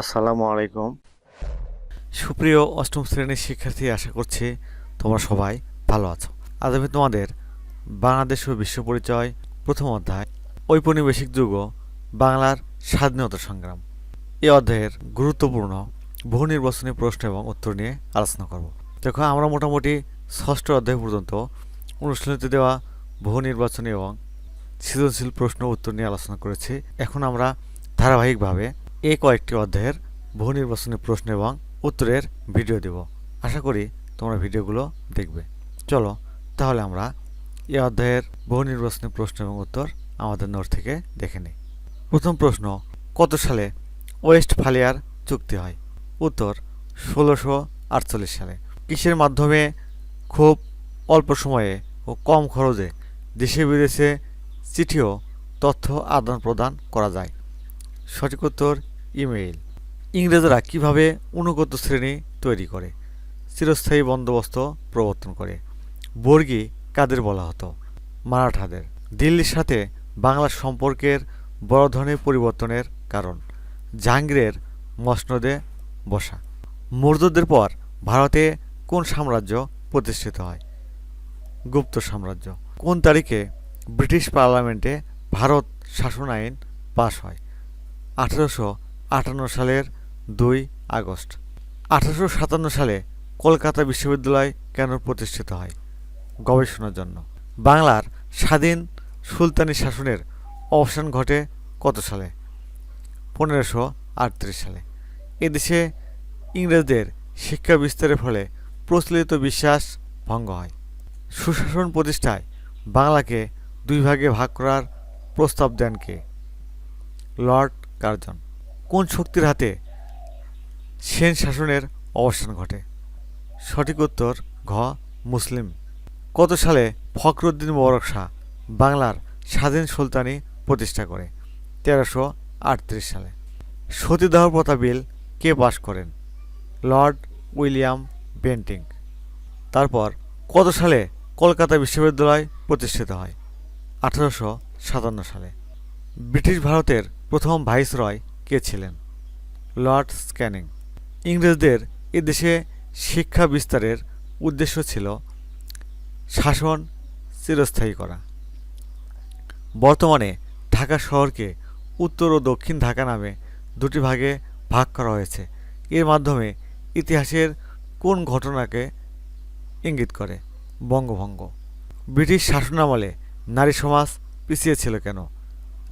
আসসালামু আলাইকুম। সুপ্রিয় অষ্টম শ্রেণির শিক্ষার্থী, আশা করছি তোমরা সবাই ভালো আছো। আজ আমি তোমাদের বাংলাদেশ ও বিশ্ব পরিচয়, প্রথম অধ্যায়, ঔপনিবেশিক যুগ, বাংলার স্বাধীনতা সংগ্রাম এই অধ্যায়ের গুরুত্বপূর্ণ বহু নির্বাচনী প্রশ্ন এবং উত্তর নিয়ে আলোচনা করব। দেখো, আমরা মোটামুটি ষষ্ঠ অধ্যায় পর্যন্ত অনুশীলনীতে দেওয়া বহু নির্বাচনী এবং সৃজনশীল প্রশ্ন উত্তর নিয়ে আলোচনা করেছি। এখন আমরা ধারাবাহিকভাবে এই কয়েকটি অধ্যায়ের বহু নির্বাচনী প্রশ্ন এবং উত্তরের ভিডিও দেব। আশা করি তোমরা ভিডিওগুলো দেখবে। চলো, তাহলে আমরা এই অধ্যায়ের বহু নির্বাচনী প্রশ্ন এবং উত্তর আমাদের নোট থেকে দেখে নিই। প্রথম প্রশ্ন, কত সালে ওয়েস্ট ফালিয়ার চুক্তি হয়? উত্তর, ষোলোশো আটচল্লিশ সালে। কিসের মাধ্যমে খুব অল্প সময়ে ও কম খরচে দেশে বিদেশে চিঠিও তথ্য আদান প্রদান করা যায়? সঠিক উত্তর ইমেইল। ইংরেজরা কীভাবে অনুগত শ্রেণি তৈরি করে? চিরস্থায়ী বন্দোবস্ত প্রবর্তন করে। বর্গী কাদের বলা হতো? মারাঠাদের। দিল্লির সাথে বাংলার সম্পর্কের বড় ধরনের পরিবর্তনের কারণ। জাহাঙ্গীরের মসনদে বসা। মৌর্যদের পর ভারতে কোন সাম্রাজ্য প্রতিষ্ঠিত হয়? গুপ্ত সাম্রাজ্য। কোন তারিখে ব্রিটিশ পার্লামেন্টে ভারত শাসন আইন পাশ হয়? আঠারোশো আটান্ন সালের দুই আগস্ট। আঠারোশো সাতান্ন সালে কলকাতা বিশ্ববিদ্যালয় কেন প্রতিষ্ঠিত হয়? গবেষণার জন্য। বাংলার স্বাধীন সুলতানি শাসনের অবসান ঘটে কত সালে? পনেরোশো আটত্রিশ সালে। এদেশে ইংরেজদের শিক্ষা বিস্তারের ফলে প্রচলিত বিশ্বাস ভঙ্গ হয়। সুশাসন প্রতিষ্ঠায় বাংলাকে দুই ভাগে ভাগ করার প্রস্তাব দেন কে? Lord Curzon. কোন শক্তির হাতে সেন শাসনের অবসান ঘটে? সঠিক উত্তর, ঘ, মুসলিম। কত সালে ফখরুদ্দিন মোবারক শাহ বাংলার স্বাধীন সুলতানি প্রতিষ্ঠা করে? তেরোশো আটত্রিশ সালে। সতীদাহ প্রথা বিল কে পাশ করেন? Lord William Bentinck. তারপর কত সালে কলকাতা বিশ্ববিদ্যালয় প্রতিষ্ঠিত হয়? আঠারোশো সাতান্ন সালে। ব্রিটিশ ভারতের প্রথম ভাইসরয় কে ছিলেন? লর্ড স্ক্যানিং। ইংরেজদের এদেশে শিক্ষা বিস্তারের উদ্দেশ্য ছিল শাসন চিরস্থায়ী করা। বর্তমানে ঢাকা শহরকে উত্তর ও দক্ষিণ ঢাকা নামে দুটি ভাগে ভাগ করা হয়েছে। এর মাধ্যমে ইতিহাসের কোন ঘটনাকে ইঙ্গিত করে? বঙ্গভঙ্গ। ব্রিটিশ শাসনামলে নারী সমাজ পিছিয়ে ছিল কেন?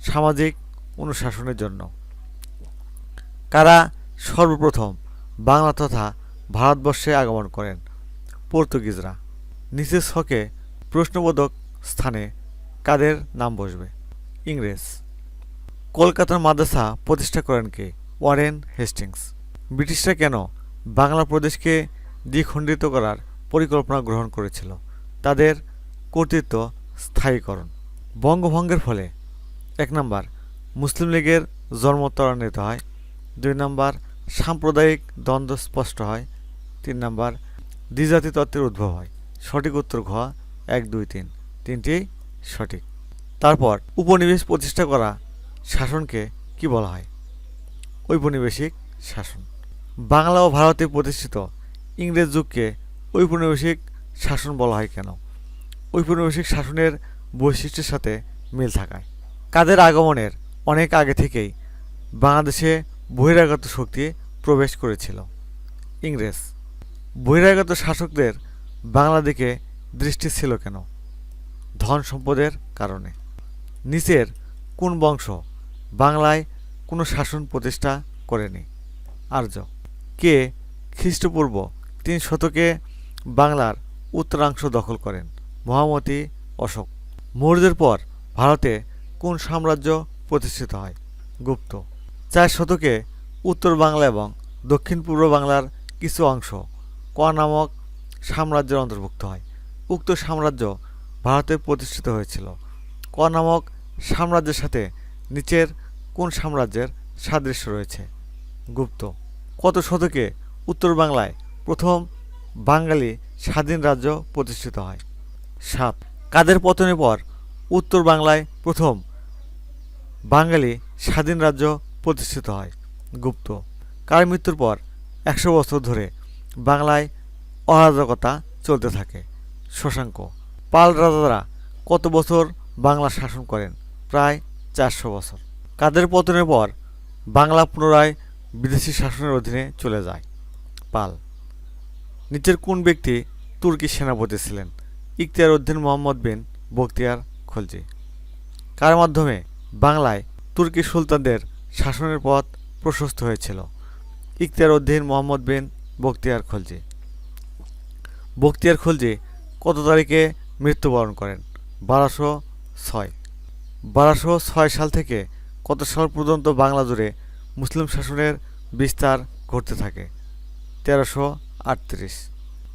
সামাজিক অনুশাসনের জন্য। কারা সর্বপ্রথম বাংলা তথা ভারতবর্ষে আগমন করেন? পর্তুগিজরা। নিচের ছকে প্রশ্নবোধক স্থানে কাদের নাম বসবে? ইংরেজ। কলকাতার মাদ্রাসা প্রতিষ্ঠা করেন কে? Warren Hastings. ব্রিটিশরা কেন বাংলা প্রদেশকে দ্বিখণ্ডিত করার পরিকল্পনা গ্রহণ করেছিল? তাদের কর্তৃত্ব স্থায়ীকরণ। বঙ্গভঙ্গের ফলে। এক নম্বর মুসলিম লীগের জন্ম ত্বরান্বিত হয়। দুই নম্বর, সাম্প্রদায়িক দ্বন্দ্ব স্পষ্ট হয়। তিন নম্বর দ্বিজাতি তত্ত্বের উদ্ভব হয়। সঠিক উত্তর ঘ, এক, দুই, তিন। তিনটি সঠিক। তারপর, উপনিবেশ প্রতিষ্ঠা করা শাসনকে কি বলা হয়? ঔপনিবেশিক শাসন। বাংলা ও ভারতে প্রতিষ্ঠিত ইংরেজ যুগকে ঔপনিবেশিক শাসন বলা হয় কেন? ঔপনিবেশিক শাসনের বৈশিষ্ট্যের সাথে মিল থাকায়। কাদের আগমনের অনেক আগে থেকেই বাংলাদেশে বহিরাগত শক্তি প্রবেশ করেছিল। ইংরেজ। বহিরাগত শাসকদের বাংলা দিকে দৃষ্টি ছিল কেন? ধন সম্পদের কারণে। নিচের কোন বংশ বাংলায় কোনো শাসন প্রতিষ্ঠা করেনি? আর্য। কে খ্রিস্টপূর্ব তিন শতকে বাংলার উত্তরাংশ দখল করেন? মহামতি অশোক। মৌর্যের পর ভারতে কোন সাম্রাজ্য প্রতিষ্ঠিত হয়। গুপ্ত। চার শতকে উত্তর বাংলা এবং দক্ষিণ পূর্ব বাংলার কিছু অংশ ক নামক সাম্রাজ্যের অন্তর্ভুক্ত হয়। উক্ত সাম্রাজ্য ভারতে প্রতিষ্ঠিত হয়েছিল। ক নামক সাম্রাজ্যের সাথে নিচের কোন সাম্রাজ্যের সাদৃশ্য রয়েছে? গুপ্ত। কত শতকে উত্তর বাংলায় প্রথম বাঙালি স্বাধীন রাজ্য প্রতিষ্ঠিত হয়? সাত। কাদের পতনের পর উত্তর বাংলায় প্রথম বাঙালি স্বাধীন রাজ্য প্রতিষ্ঠিত হয়। গুপ্ত। কার মৃত্যুর পর একশো বছর ধরে বাংলায় অরাজকতা চলতে থাকে। শশাঙ্ক। পাল রাজারা কত বছর বাংলা শাসন করেন? প্রায় চারশো বছর। কাদের পতনের পর বাংলা পুনরায় বিদেশি শাসনের অধীনে চলে যায়? পাল। নিচের কোন ব্যক্তি তুর্কি সেনাপতি ছিলেন? ইখতিয়ার উদ্দিন মোহাম্মদ বিন বখতিয়ার খলজি। কার মাধ্যমে বাংলায় তুর্কি সুলতানদের শাসনের পথ প্রশস্ত হয়েছিল। ইখতিয়ার উদ্দিন মোহাম্মদ বিন বখতিয়ার খলজি। বখতিয়ার খলজি কত তারিখে মৃত্যুবরণ করেন? বারোশো ছয়। বারোশো ছয় সাল থেকে কত সাল পর্যন্ত বাংলা জুড়ে মুসলিম শাসনের বিস্তার ঘটতে থাকে? তেরোশো আটত্রিশ।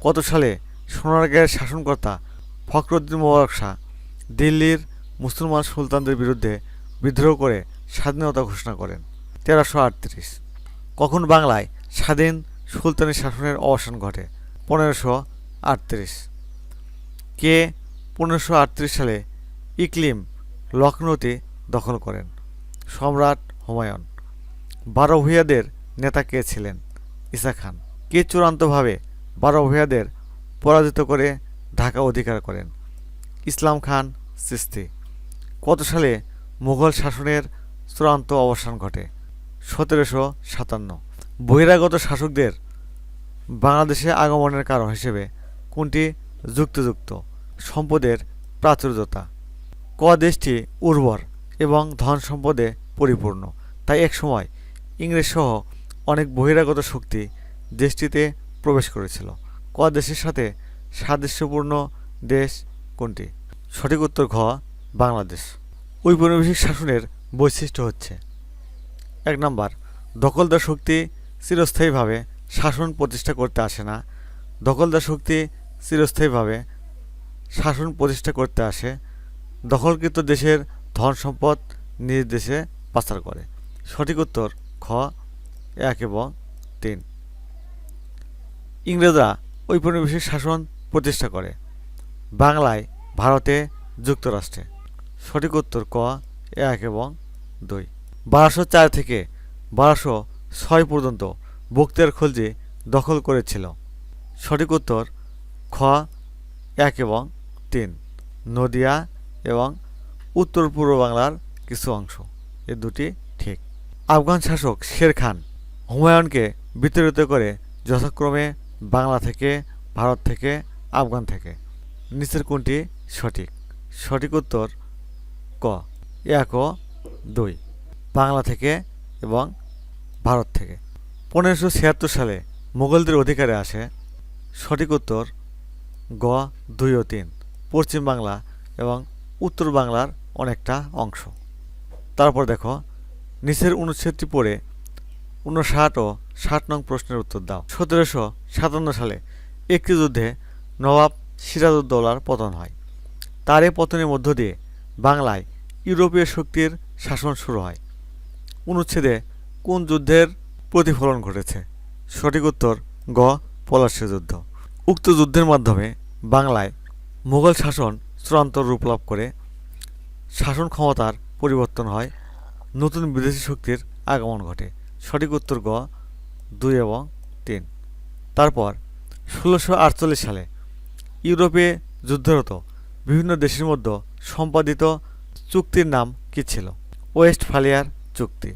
কত সালে সোনারগাঁয়ের শাসনকর্তা ফখরুদ্দিন মোবারক শাহ দিল্লির মুসলমান সুলতানদের বিরুদ্ধে বিদ্রোহ করে স্বাধীনতা ঘোষণা করেন। তেরোশো আটত্রিশ। কখন বাংলায় স্বাধীন সুলতানি শাসনের অবসান ঘটে? পনেরোশো আটত্রিশ। কে পনেরোশো আটত্রিশ সালে ইকলিম লখনৌতে দখল করেন? সম্রাট হুমায়ুন। বারো ভূঁইয়াদের নেতা কে ছিলেন? ইসা খান। কে চূড়ান্তভাবে বারো ভূঁইয়াদের পরাজিত করে ঢাকা অধিকার করেন? ইসলাম খান সিস্তি। কত সালে মুঘল শাসনের চূড়ান্ত অবসান ঘটে সতেরোশো সাতান্ন। বহিরাগত শাসকদের বাংলাদেশে আগমনের কারণ হিসেবে কোনটি যুক্তিযুক্ত? সম্পদের প্রাচুর্যতা। ক দেশটি উর্বর এবং ধন সম্পদে পরিপূর্ণ। তাই একসময় ইংরেজ সহ অনেক বহিরাগত শক্তি দেশটিতে প্রবেশ করেছিল। ক দেশের সাথে সাদৃশ্যপূর্ণ দেশ কোনটি? সঠিক উত্তর ঘ, বাংলাদেশ। ঔপনিবেশিক শাসনের বৈশিষ্ট্য হচ্ছে, এক নম্বর, দখলদার শক্তি চিরস্থায়ীভাবে শাসন প্রতিষ্ঠা করতে আসে না। দখলদার শক্তি চিরস্থায়ীভাবে শাসন প্রতিষ্ঠা করতে আসে, দখলকৃত দেশের ধন সম্পদ নিজ দেশে পাচার করে। সঠিক উত্তর, খ, এক এবং তিন। ইংরেজরা ঔপনিবেশিক শাসন প্রতিষ্ঠা করে। বাংলায় ভারতে যুক্তরাষ্ট্রে। সঠিক উত্তর ক, এক এবং দুই। বারোশো চার থেকে বারোশো ছয় পর্যন্ত বক্তিয়ার খলজি দখল করেছিল। সঠিক উত্তর খ, এক এবং তিন। নদিয়া এবং উত্তর পূর্ব বাংলার কিছু অংশ। এ দুটি ঠিক। আফগান শাসক শের খান হুমায়ুনকে বিতাড়িত করে যথাক্রমে বাংলা থেকে, ভারত থেকে, আফগান থেকে। নিচের কোনটি সঠিক? সঠিক উত্তর ক, এক ও দুই, বাংলা থেকে এবং ভারত থেকে। পনেরোশো ছিয়াত্তর সালে মুঘলদের অধিকারে আসে সঠিক উত্তর গ, দুই ও তিন, পশ্চিম বাংলা এবং উত্তর বাংলার অনেকটা অংশ। তারপর দেখো, নিচের অনুচ্ছেদটি পড়ে উনষাট ও ষাট নং প্রশ্নের উত্তর দাও। সতেরোশো সাতান্ন সালে একটি যুদ্ধে নবাব সিরাজউদ্দৌলার পতন হয়। তার এই পতনের মধ্য দিয়ে বাংলায় ইউরোপীয় শক্তির শাসন শুরু হয়। অনুচ্ছেদে কোন যুদ্ধের প্রতিফলন ঘটেছে? সঠিক উত্তর, গ, পলাশী যুদ্ধ। উক্ত যুদ্ধের মাধ্যমে বাংলায় মুঘল শাসন চূড়ান্ত রূপ লাভ করে। শাসন ক্ষমতার পরিবর্তন হয়। নতুন বিদেশি শক্তির আগমন ঘটে। সঠিক উত্তর, গ, দুই এবং তিন। তারপর, ষোলোশো সালে ইউরোপে যুদ্ধরত বিভিন্ন দেশের মধ্যে সম্পাদিত চুক্তির নাম কী ছিল? ওয়েস্টফালিয়ার চুক্তি।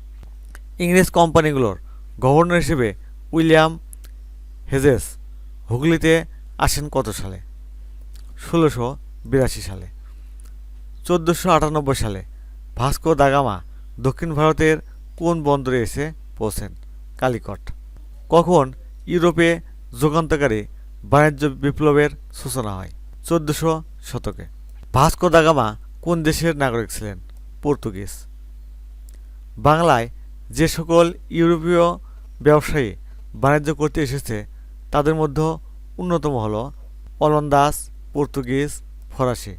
ইংরেজ কোম্পানিগুলোর গভর্নর হিসেবে উইলিয়াম হেজেস হুগলিতে আসেন কত সালে? ষোলোশো বিরাশি সালে। চোদ্দোশো আটানব্বই সালে ভাস্কো দাগামা দক্ষিণ ভারতের কোন বন্দরে এসে পৌঁছেন? কালিকট। কখন ইউরোপে যুগান্তকারী বাণিজ্য বিপ্লবের সূচনা হয়? চোদ্দোশো শতকে। ভাস্কো দাগামা কোন দেশের নাগরিক ছিলেন? পর্তুগিজ। বাংলায় যে সকল ইউরোপীয় ব্যবসায়ী বাণিজ্য করতে এসেছে, তাদের মধ্যে অন্যতম হল অলন্দাজ পর্তুগিজ, ফরাসি।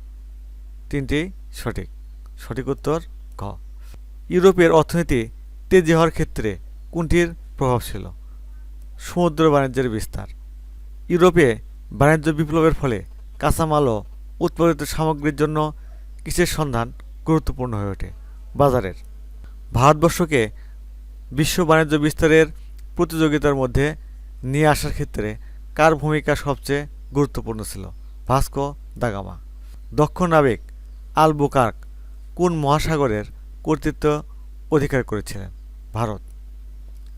তিনটি সঠিক। সঠিক উত্তর ঘ। ইউরোপের অর্থনীতি তেজি হওয়ার ক্ষেত্রে কোনটির প্রভাব ছিল? সমুদ্র বাণিজ্যের বিস্তার। ইউরোপে বাণিজ্য বিপ্লবের ফলে কাঁচামাল ও উৎপাদিত সামগ্রীর জন্য কিসের সন্ধান গুরুত্বপূর্ণ হয়ে ওঠে? বাজারের। ভারতবর্ষকে বিশ্ব বাণিজ্য বিস্তারের প্রতিযোগিতার মধ্যে নিয়ে আসার ক্ষেত্রে কার ভূমিকা সবচেয়ে গুরুত্বপূর্ণ ছিল? ভাস্কো দাগামা দক্ষ নাবিক আল বুকার্ক কোন মহাসাগরের কর্তৃত্ব অধিকার করেছিলেন? ভারত।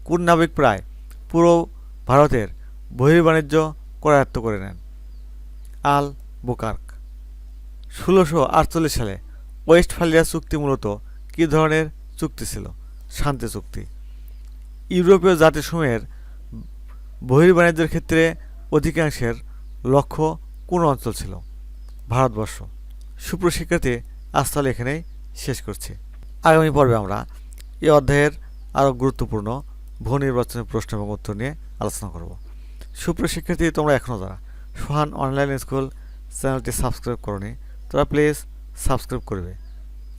কোন নাবিক প্রায় পুরো ভারতের বহির্বাণিজ্য করায়ত্ত করে নেন? আল বুকার্ক ষোলোশো আটচল্লিশ সালে ওয়েস্টফালিয়া চুক্তি মূলত কী ধরনের চুক্তি ছিল? শান্তি চুক্তি। ইউরোপীয় জাতিসমূহের বহির্বাণিজ্যের ক্ষেত্রে অধিকাংশের লক্ষ্য কোন অঞ্চল ছিল? ভারতবর্ষ। সুপ্রশিক্ষার্থী আজ এখানেই শেষ করছি। আগামী পর্বে আমরা এই অধ্যায়ের আরও গুরুত্বপূর্ণ ভূ নির্বাচনের প্রশ্ন এবং উত্তর নিয়ে আলোচনা করব। সুপ্রশিক্ষার্থী তোমরা এখনও যারা সোহান অনলাইন স্কুল চ্যানেলটি সাবস্ক্রাইব করনি তোরা প্লিজ সাবস্ক্রাইব করবে।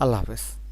আল্লাহ হাফেজ।